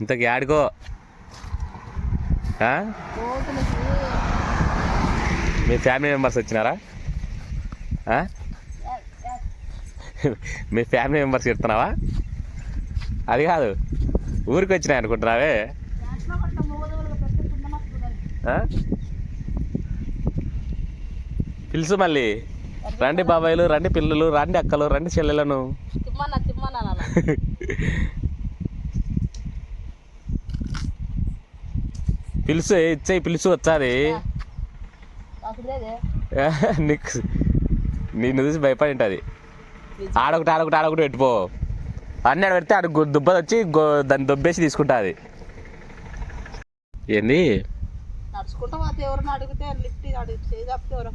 ఇంతకి ఆ? కోతులకి మీ family members వచ్చినారా? ఆ? మీ ఫ్యామిలీ మెంబర్స్ చెప్తున్నావా? అది కాదు. ఊరికి వచ్చినాయి అనుకుంటున్నావే? పిలుసు మళ్ళీ. రండి బాబాయిలు రండి పిల్లలు రండి అక్కలు రండి చెల్లెలను. పిలుసు ఇచ్చే పిలుసు వచ్చాది. నీకు నిన్ను చూసి భయపడి ఉంటుంది ఆడొకటి ఆడొకటి ఆడొకటి పెట్టిపో. అన్నీ ఆడ పెడితే ఆడ దుబ్బది వచ్చి దాన్ని దొబ్బేసి ఏంది?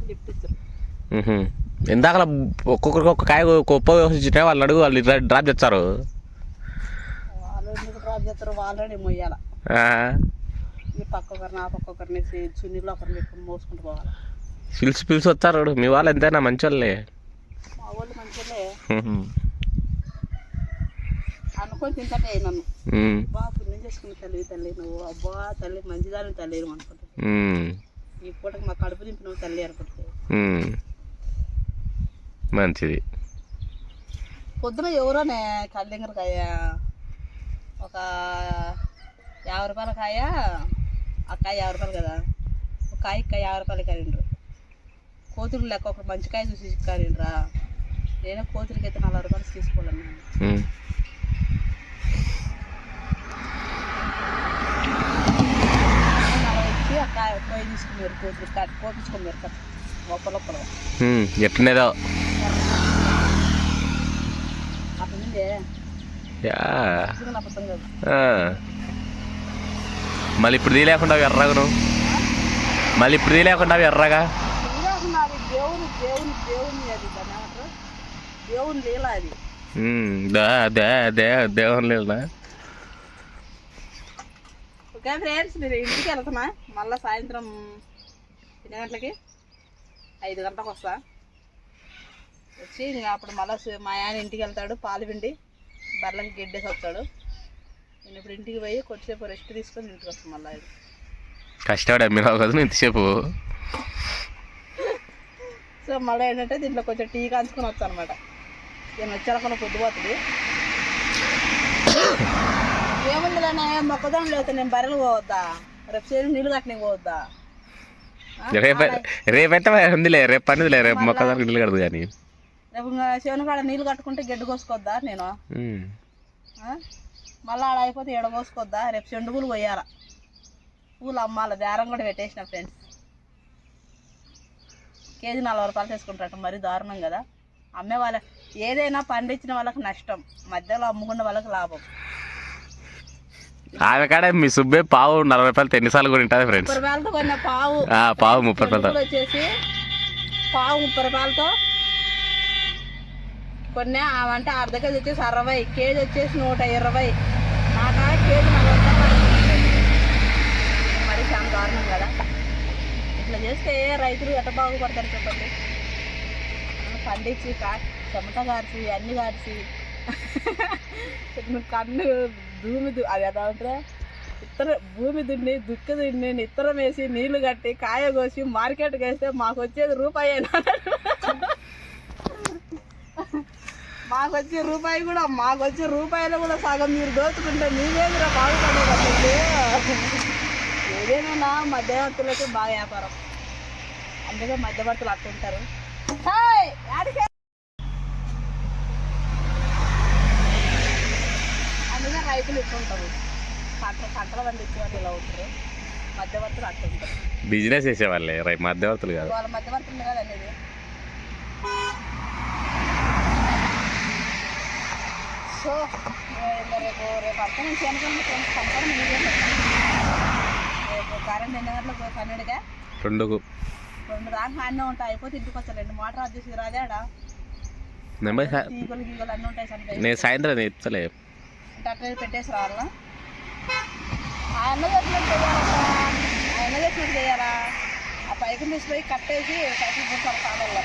లిఫ్ట్ ఇస్తారు మ్హూ. ఇందాక ఒక్కొక్కరికి ఒక్క కాయ కుప్ప ఇచ్చినా వాళ్ళు అడుగు వాళ్ళు డ్రా- డ్రాప్ చేస్తారు. వాళ్ళు డ్రాప్ చేస్తారు? వాళ్ళని మొయ్యాల. ఈ పక్క ఒకరిని ఆ పక్క ఒకరిని చున్నీలో ఒకరిని పెట్టుకుని మోసుకుంటూ పోవాలి. పిలిచి పిలిచి వస్తారు మీ వాళ్ళు ఎంతైనా మంచి వాళ్ళే మా వాళ్ళు. అనుకొని తింటే నన్ను. పుణ్యం చేసుకున్న తల్లి తల్లి నువ్వు. అబ్బా తల్లి మంచిదాని తల్లి నువ్వు అనుకుంటుంది. మ్. ఈ పూటకి మా కడుపు తల్లి అనుకుంటుంది. మంచిది. పొద్దున ఎవరోనే కల్లింగరకాయ ఒక యాభై రూపాయల కాయ ఆ కాయ యాభై రూపాయలు కదా. ఒక కాయ కాయ యాభై రూపాయలు కానిండ్రు కోతులు లెక్క ఒక మంచి కాయ చూసి కానిండ్రా నేను కోతులకి అయితే నలభై రూపాయలు తీసుకోలేను నేను తీసుకున్నారు కోతులు. కోపించుకున్నారు కదా. ఎట్లునేదో అక్కడ మళ్ళీ ఇప్పుడు తీ లేకుండా ఎర్రగా నువ్వు. మళ్ళీ ఇప్పుడు తీ లేకుండా ఎర్రగా. అది దేవుని దేవుని దేవుని అది దేవుని అది ఓకే ఫ్రెండ్స్ మీరు ఇంటికి వెళ్తున్నా. మళ్ళీ సాయంత్రం ఎన్ని గంటలకి? ఐదు గంటలకు వస్తా. వచ్చి అప్పుడు మళ్ళీ మా ఆయన ఇంటికి వెళ్తాడు పాలు పిండి బర్రెలకి గెడ్డేసి వస్తాడు. నేను ఇప్పుడు ఇంటికి పోయి కొద్దిసేపు రెస్ట్ తీసుకొని ఇంటికి వస్తాను మళ్ళీ కష్టపడి అమ్మినావు కదా ఇంతసేపు. సో మళ్ళీ ఏంటంటే దీంట్లో కొంచెం టీ కాంచుకొని వస్తాను అనమాట నేను వచ్చాక పొద్దుపోతుంది ఏముందిలేనే మొక్కదొండలు లేకపోతే నేను బర్రెలు పోవద్దా? రేపు చేను నీళ్ళు కట్టని పోవద్దా? రేపు రేపైతే ఉందిలే రేపు పనిదిలే రేపు మొక్కదానికి ఇల్లు కడదు కానీ. రేపు చేను కాడ నీళ్ళు కట్టుకుంటే గడ్డి కోసుకోవద్దా నేను? మళ్ళీ ఆడ అయిపోతే ఎడ కోసుకోవద్దా రేపు చెండు పూలు కొయ్యాల పూలు అమ్మాల? బేరం కూడా పెట్టేసిన ఫ్రెండ్స్. కేజీ నలభై రూపాయలు తీసుకుంటారట మరీ దారుణం కదా. అమ్మే వాళ్ళ ఏదైనా పండించిన వాళ్ళకి నష్టం. మధ్యలో అమ్ముకున్న వాళ్ళకి లాభం. ఆమె కాడ మీ సుబ్బే పావు నలభై రూపాయలు ఎన్నిసార్లు కూడా ఉంటుంది ఫ్రెండ్స్. ముప్పై రూపాయలతో కొన్న పావు. పావు ముప్పై రూపాయలు చెండు పూలు వచ్చేసి పావు ముప్పై రూపాయలతో కొన్ని అంటే అర్ధ కేజీ వచ్చేసి అరవై కేజీ వచ్చేసి నూట ఇరవై. నాకా కేజీ నలభై మరి చాలా దారుణం కదా. ఇట్లా చేస్తే రైతులు ఎట్ట బాగుపడతారు చెప్పండి? పండించి కా చెమట కార్చి అన్ని గార్చి. కన్ను భూమి దు- అది ఎలా ఉంటారా ఇత్తర భూమి దున్ని దుక్కి దున్ని ఇత్తరం వేసి నీళ్ళు కట్టి కాయ కోసి మార్కెట్కి వేస్తే మాకు వచ్చేది రూపాయి. మాకు వచ్చే రూపాయి కూడా మాకు వచ్చే రూపాయలు కూడా సగం మీరు దోచుకుంటే మీరేదిరా బాగుపడేది ఏదేమైనా మధ్యవర్తులకి బాగా వ్యాపారం. అందుకే మధ్యవర్తులు అట్టుంటారు? అందుకే రైతులు ఇట్టుంటారు పంట పంటలు పండించే వాళ్ళు ఇలా ఉంటారు. మధ్యవర్తులు అట్టుంటారు బిజినెస్ చేసేవాళ్ళే మధ్యవర్తులు కాదు. వాళ్ళ మధ్యవర్తులు కదా అనేది సో రేపు రేపు అర్థం నుంచి పంపడం మీడియం రేపు కరెంట్ ఎన్ని గంటలకు పన్నెండుగా రెండుకు. రెండు దాకా అన్నీ ఉంటాయి అయిపోతే ఇంటికి వచ్చా రెండు మోటార్ ఆఫ్ చేసి రాదే ఆడ? నెంబర్ సా- తీగలు గీగలు అన్నీ ఉంటాయి సంపే నేను సాయంత్రం చెప్తలే అంటే అట్లా పెట్టేసి రావాలా? ఆ అన్న చేసినట్టు చేయాలమ్మా ఆ అన్న చేసినట్టు చేయాలా? ఆ పైకి తీసుకుపోయి కట్టేసి పైకి పోతారు కాలంలో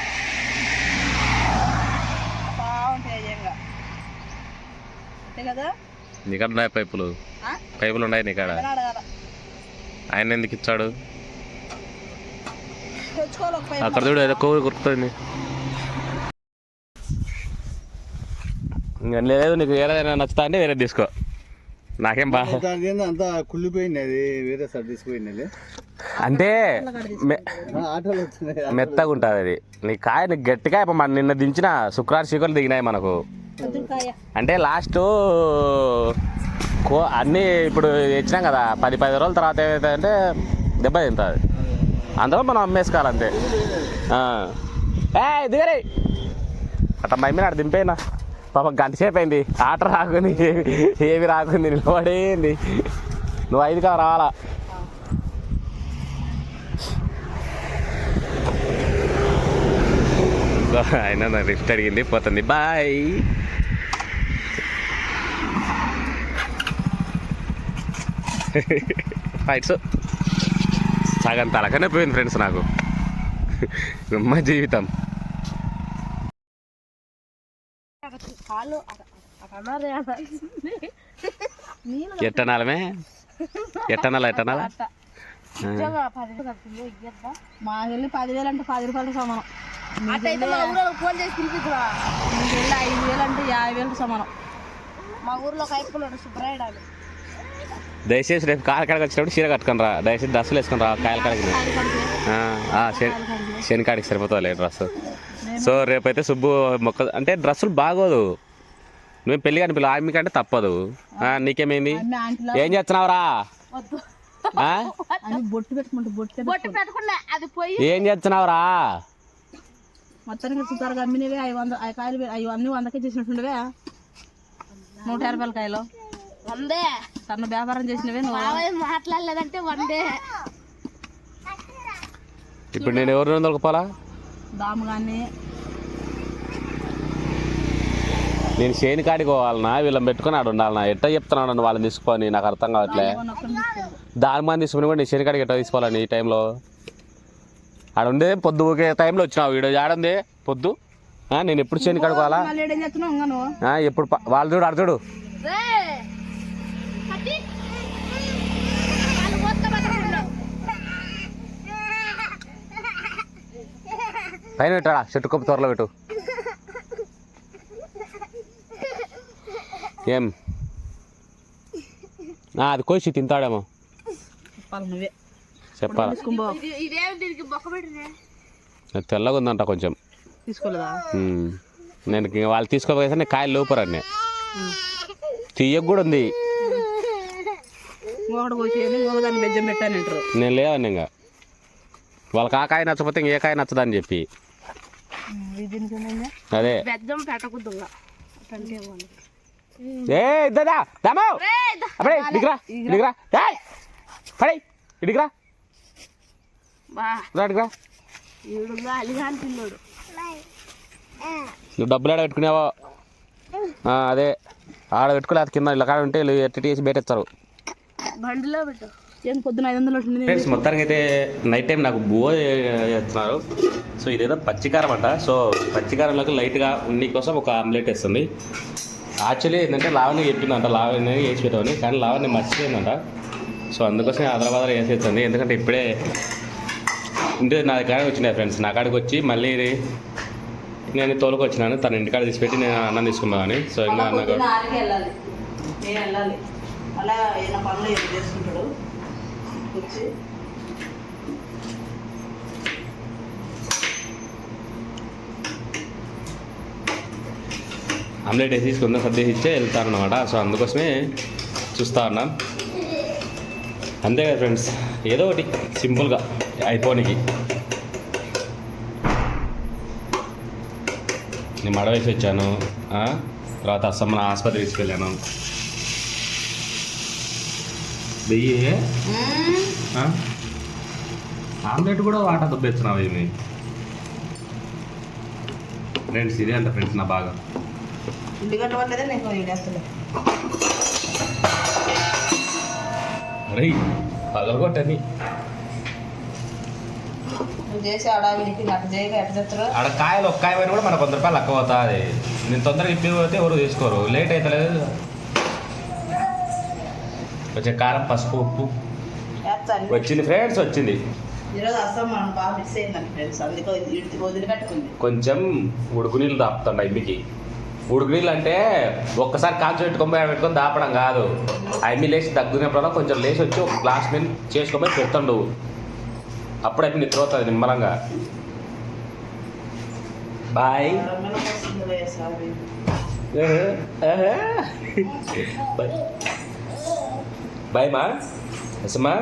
అంతే కదా? నీకాడ ఉన్నాయి పైపులు? ఆ? పైపులు ఉన్నాయి నీకాడ ఆయన ఎందుకు ఇచ్చాడు? అక్కడ చూడు ఏదో కొవ్వు కురుకుతుంది ఇంకా లేదు నీకు ఏదైనా నచ్చుతా అంటే వేరే తీసుకో. నాకేం బాగా అంతా కుళ్ళిపోయింది అది వేరే సార్ తీసుకుపోయింది అంటే మెత్తగా ఉంటుంది అది. నీ కాయ నీకు గట్టిగా ఇప్పుడు మన నిన్న దించిన శుక్రవారం చీకలు దిగినాయి మనకు. అంటే లాస్ట్ కో అన్నీ ఇప్పుడు ఇచ్చినాం కదా పది పది రోజుల తర్వాత ఏమైతే అంటే దెబ్బ తింటుంది. అందులో మనం అమ్మేసుకోవాలంతే ఏ దిగరే అట్లా మై మీద దింపేనా? పాప గంట సేపు అయింది. ఆట రాకుంది ఏమి రాకుంది నిలబడేంది. నువ్వు ఐదు కాదు రావాలా? అయినా రిఫ్ట్ లిఫ్ట్ అడిగింది పోతుంది. బాయ్. ఫైట్స్ సగం తలకనే పోయింది ఫ్రెండ్స్ నాకు. మా జీవితం. ఎట్టనాలమే? ఎట్టనాల ఎట్టనాల? అట్ట మా వెళ్ళి పదివేలు అంటే పది సమానం. అట్టయితే మా ఊళ్ళో ఫోన్ చేసి పిలిపిద్దురా. ఐదు వేలు అంటే యాభై వేలకు సమానం. మా ఊర్లో ఒక అయిపోయాడు సుబ్రాయుడు దయచేసి రేపు కాయల కాడికి వచ్చినప్పుడు చీర కట్టుకొని రా. దయచేసి డ్రెస్సులు వేసుకొని రా కాయల కాడికి ఆ, ఆ, శని కాడికి సరిపోతుంది డ్రెస్ సో రేపైతే సుబ్బు మొక్క అంటే డ్రెస్సులు బాగోదు. నువ్వు పెళ్ళి కాని పిల్ల ఆమె కంటే తప్పదు. ఆ, నీకేమైంది? ఏం చేస్తున్నావురా? వద్దు. ఆ? అని బొట్టు పెట్టుకుంటూ బొట్టు బొట్టు పెట్టుకున్నా అది పోయి ఏం చేస్తున్నావురా? మొత్తానికి సుతారుగా అమ్మినవే ఐదు వంద ఐదు కాయలు అన్ని వందకే చేసినట్టుండవే. నూట యాభై కాయలు. వందే. సన్న వ్యాపారం చేసినవే నువ్వు. మాట్లాడలేదంటే వందే. ఇప్పుడు నేను ఎవరు దొరకపోలా దాము కానీ నేను శేని కాడికి పోవాలనా? వీళ్ళని పెట్టుకొని ఆడ ఉండాలనా? ఎట్లా చెప్తున్నాడు నన్ను? వాళ్ళని తీసుకొని నాకు అర్థం కావట్లే. దాని మంది తీసుకుని కూడా నేను శని కాడికి ఎట్లా తీసుకోవాలని ఈ టైంలో? ఆడ ఉండే పొద్దు ఒకే టైంలో వచ్చినావు వీడియో ఆడంది పొద్దు. ఆ, నేను ఎప్పుడు శని కాడికి పోవాలా? మళ్ళీ ఏం చేస్తున్నావు ఇంకా నువ్వు? ఆ, ఎప్పుడు వాళ్ళు చూడు ఆడ చూడు. పైన పెట్టాడా చెట్టు కొప్పు త్వరలో పెట్టు. ఏం? అది కోసి తింటాడేమో. చెప్పాలి తెల్లగా ఉందంట కొంచెం. నేను వాళ్ళు నేను కాయలు లోపరన్ని తీయకు కూడా ఉంది నేను లేవని ఇంకా. వాళ్ళకి ఆ కాయ నచ్చకపోతే ఇంకే కాయ నచ్చదని చెప్పి? అదే. పెట్టకూడదు ఏ దాదా దామో. అప్పుడే ఇడిగిరా ఇడిగిరా ఏయ్ పడే ఇడిగిరా బా. రా ఇడిగిరా ఈడుగా అలిగాని పిల్లోడు నువ్వు డబ్బులు ఆడ పెట్టుకునేవో? ఆ, అదే. ఆడ పెట్టుకోలే అది కింద ఇలా కాడ ఉంటే ఎట్టి వేసి బయటెత్తారు బండిలో పెట్టు. ఏం పొద్దున ఐదు వందలు ఫ్రెండ్స్ మొత్తానికి అయితే నైట్ టైం నాకు బువ్వ చేస్తున్నారు సో ఇదేదో పచ్చికారం అంట. సో పచ్చికారంలోకి లైట్గా ఉన్ని కోసం ఒక ఆమ్లెట్ వేస్తుంది. యాక్చువల్లీ ఏంటంటే లావణ్య చెప్పిందంట లావణ్య వేసి పెట్టమని. కానీ లావణ్య మర్చిపోయిందంట. సో అందుకోసం హైదరాబాద్ వేసేస్తుంది ఎందుకంటే ఇప్పుడే ఇంటి నా కాడికి వచ్చినాయి ఫ్రెండ్స్ నా కాడికి వచ్చి మళ్ళీ నేను తోలుకు వచ్చినాను తన ఇంటికాడ తీసిపెట్టి నేను అన్నం తీసుకున్నాను సో ఇంకా అన్న వెళ్ళాలి. అలా పనులు చేసుకుంటాడు. ఆమ్లెట్ వేసి తీసుకుందాం సర్దేసి ఇచ్చే వెళ్తాను అనమాట సో అందుకోసమే చూస్తా ఉన్నాం. అంతే కదా ఫ్రెండ్స్ ఏదో ఒకటి సింపుల్గా అయిపోనికి నేను మడ వేసి వచ్చాను? తర్వాత అసమ్మన ఆసుపత్రి తీసుకెళ్ళాను. వెయ్యి? ఆమ్లెట్ కూడా వాటా దుబ్బెచ్చున్నావు ఏమి? ఫ్రెండ్స్ ఇదే అంట ఫ్రెండ్స్ నా బాగా. ఉల్లిగడ్డ నేను అరే పగలగొట్టని. నువ్వు చేసి అడావిడికి నాకు చేయగా ఎట్ట తెస్తారు ఆడ కాయలు ఒక్క కాయ పైన కూడా మనకు వంద రూపాయలు లెక్క పోతుంది. నేను తొందరగా ఇప్పి పోతే ఎవరు తీసుకోరు. లేట్ అవుతలేదు కొంచెం కారం పసుపు ఉప్పు. వచ్చింది ఫ్రెండ్స్ వచ్చింది. ఈరోజు మనం బాగా మిస్ అయిందండి ఫ్రెండ్స్. అందుకే ఇంటికి వదిలిపెట్టుకుంది. కొంచెం ఉడుకు నీళ్ళు దాపుతాండి అమ్మికి ఉడుకు నీళ్ళు అంటే ఒక్కసారి కాల్చి పెట్టుకొని పెట్టుకొని దాపడం కాదు. అమ్మి లేచి దగ్గునేప్పుడల్లా కొంచెం లేచి వచ్చి ఒక గ్లాస్ మీద చేసుకొని పెడుతుండు అప్పుడు అమ్మి నిద్ర అవుతుంది నిమ్మలంగా. బాయ్ బాయ్ మా ఎస్మా